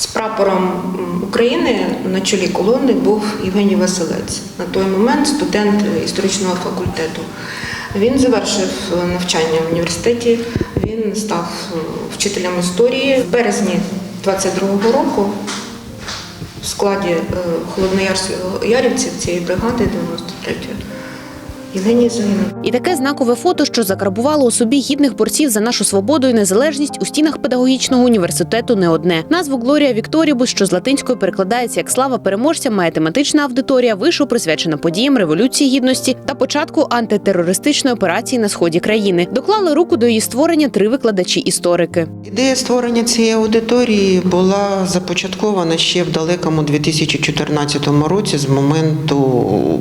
З прапором України на чолі колони був Євгеній Василець, на той момент студент історичного факультету. Він завершив навчання в університеті, він став е, вчителем історії. В березні 22-го року в складі е, холодноярівців цієї бригади 93-ї Загинув. І таке знакове фото, що закарбувало у собі гідних борців за нашу свободу і незалежність у стінах педагогічного університету не одне. Назву Глорія Вікторібус, що з латинської перекладається як слава переможця, має тематична аудиторія, вишу присвячена подіям революції гідності та початку антитерористичної операції на сході країни. Доклали руку до її створення три викладачі-історики. Ідея створення цієї аудиторії була започаткована ще в далекому 2014 році з моменту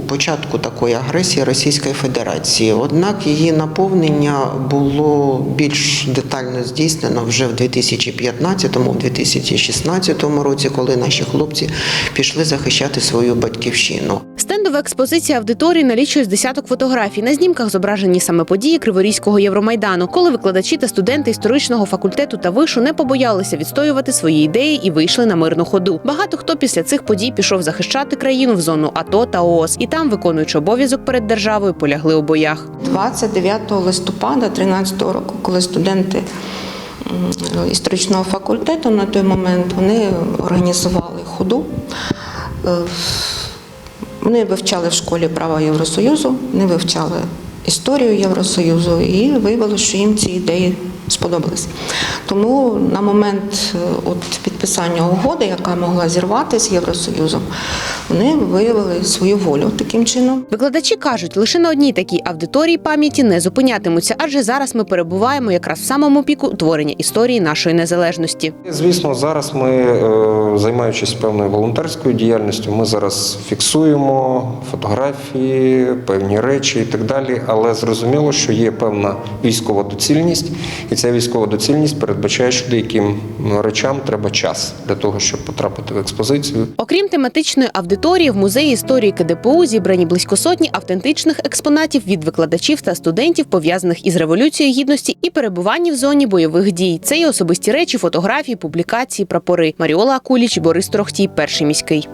початку такої агресії Російської Федерації. Однак її наповнення було більш детально здійснено вже в 2015-2016 році, коли наші хлопці пішли захищати свою батьківщину. Стендова експозиція аудиторії налічує з десяток фотографій. На знімках зображені саме події Криворізького Євромайдану, коли викладачі та студенти історичного факультету та вишу не побоялися відстоювати свої ідеї і вийшли на мирну ходу. Багато хто після цих подій пішов захищати країну в зону АТО та ООС, і там, виконуючи обов'язок перед державою, полягли у боях. 29 листопада 13 року, коли студенти історичного факультету на той момент вони організували ходу. Е, Вони вивчали в школі права Євросоюзу, вони вивчали історію Євросоюзу і виявили, що їм ці ідеї сподобались. Тому на момент е, от підписання угоди, яка могла зірватися з Євросоюзом, вони виявили свою волю таким чином. Викладачі кажуть, лише на одній такій аудиторії пам'яті не зупинятимуться, адже зараз ми перебуваємо якраз в самому піку творення історії нашої незалежності. Звісно, зараз ми, е, займаючись певною волонтерською діяльністю, ми зараз фіксуємо фотографії, певні речі і так далі. Але зрозуміло, що є певна військова доцільність, і ця військова доцільність передбачає, що деяким речам треба час для того, щоб потрапити в експозицію. Окрім тематичної аудиторії, в музеї історії КДПУ зібрані близько сотні автентичних експонатів від викладачів та студентів, пов'язаних із революцією гідності і перебування в зоні бойових дій. Це і особисті речі, фотографії, публікації, прапори. Маріола Акуліч, Борис Трохтій, перший міський.